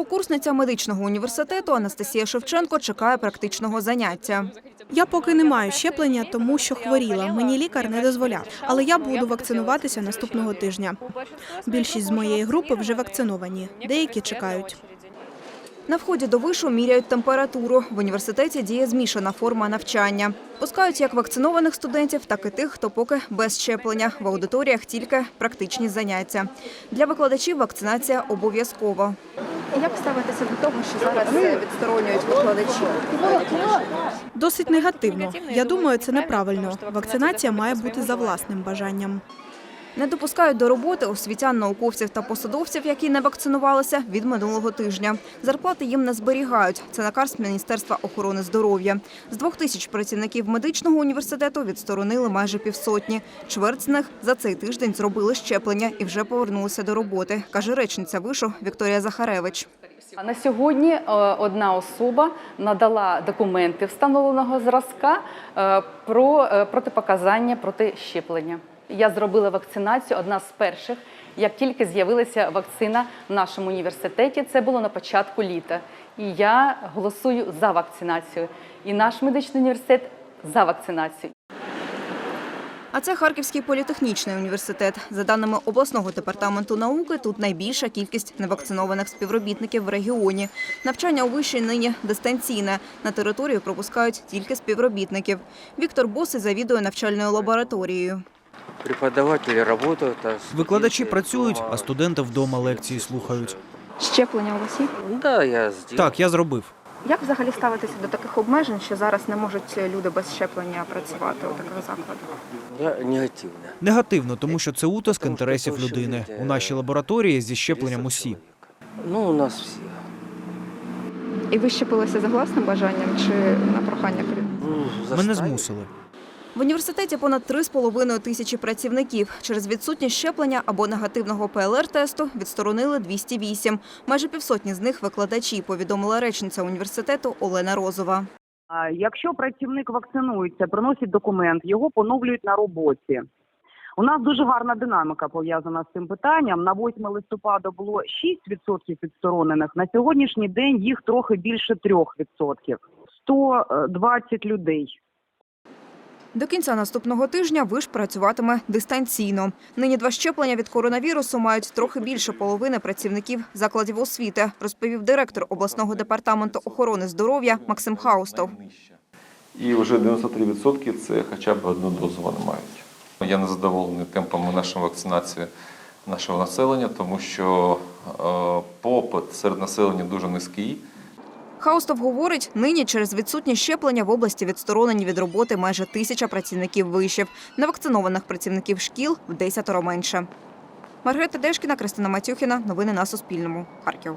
Другокурсниця медичного університету Анастасія Шевченко чекає практичного заняття. Я поки не маю щеплення, тому що хворіла. Мені лікар не дозволяв. Але я буду вакцинуватися наступного тижня. Більшість з моєї групи вже вакциновані. Деякі чекають. На вході до вишу міряють температуру. В університеті діє змішана форма навчання. Пускають як вакцинованих студентів, так і тих, хто поки без щеплення. В аудиторіях тільки практичні заняття. Для викладачів вакцинація обов'язкова. Як ставитися до того, що зараз відсторонюють викладачів? Досить негативно. Я думаю, це неправильно. Вакцинація має бути за власним бажанням. Не допускають до роботи освітян, науковців та посадовців, які не вакцинувалися від минулого тижня. Зарплати їм не зберігають. Це наказ Міністерства охорони здоров'я. З двох тисяч працівників медичного університету відсторонили майже півсотні. Чверть з них за цей тиждень зробили щеплення і вже повернулися до роботи, каже речниця вишу Вікторія Захаревич. На сьогодні е, одна особа надала документи встановленого зразка е, про е, протипоказання проти щеплення. Я зробила вакцинацію одна з перших, як тільки з'явилася вакцина в нашому університеті. Це було на початку літа. І я голосую за вакцинацію. І наш медичний університет за вакцинацію. А це Харківський політехнічний університет. За даними обласного департаменту науки, тут найбільша кількість невакцинованих співробітників в регіоні. Навчання у виші нині дистанційне. На територію пропускають тільки співробітників. Віктор Босий завідує навчальною лабораторією. Преподаватели работают. а Викладачі працюють, а студенти вдома лекції слухають. Щеплення у вас є? Да, я сделал. Так, я зробив. Як взагалі ставитися до таких обмежень, що зараз не можуть люди без щеплення працювати у таких закладах? Негативно. Негативно, тому що це утиск інтересів людини. У нашій лабораторії зі щепленням усі. Ну, у нас все. І ви щепилися за власним бажанням чи на прохання Ну, Мене змусили. В університеті понад 3,5 тисячі працівників. Через відсутність щеплення або негативного ПЛР-тесту відсторонили 208. Майже півсотні з них викладачі, повідомила речниця університету Олена Розова. Якщо працівник вакцинується, приносить документ, його поновлюють на роботі. У нас дуже гарна динаміка пов'язана з цим питанням. На 8 листопада було 6% відсторонених. На сьогоднішній день їх трохи більше 3%. 120 людей. До кінця наступного тижня виш працюватиме дистанційно. Нині два щеплення від коронавірусу мають трохи більше половини працівників закладів освіти, розповів директор обласного департаменту охорони здоров'я Максим Хаустов. І вже 93% це хоча б одну дозу вони мають. Я не задоволений темпами нашої вакцинації нашого населення, тому що е, попит серед населення дуже низький. Хаустов говорить, нині через відсутнє щеплення в області відсторонені від роботи майже тисяча працівників вишів. Невакцинованих працівників шкіл в десятеро менше. Маргарита Дешкіна, Кристина Матюхіна. Новини на Суспільному. Харків.